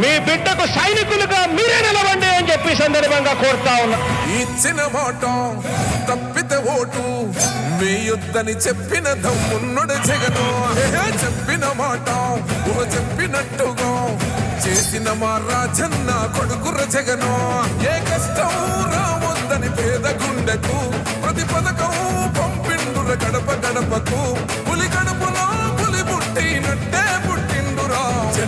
మీ బిడ్డకు సైనికులుగా మీరే నిలవండి అని చెప్పి సందర్భంగా కోరుతా ఉన్నా. ఇచ్చిన మాట తప్పిత ఓటు వేయొద్దని చెప్పిన దమ్మున్నడు జగను. చెప్పిన మాట చెప్పినట్టుగా చేసిన మా రాజన్న కొడుకుర జగను. ఏ కష్టం రావద్దని పేద గుండెకు ప్రతి పథకం పంపిండుర గడప గడపకు పులి గడప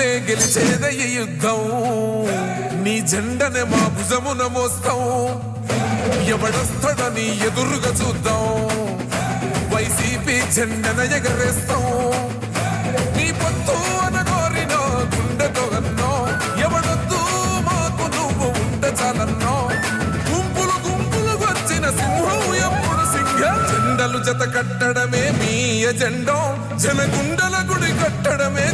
నువ్వే గెలిచేద ఈ యుద్ధం. నీ జెండనే మా భుజమున మోస్తాం. ఎవడొస్తాడని ఎదురుగా చూద్దాం. వైసీపీ జెండన ఎగరేస్తాం. నీ పొత్తు అనగోరిన గుండెతో అన్నో. ఎవడొద్దు మాకు నువ్వు ఉండ చాలన్నో. గుంపులు గుంపులు వచ్చిన సింహం ఎప్పుడు సింహ. జెండలు జత కట్టడమే మీ ఎజెండో. జనగుండల గుడి కట్టడమే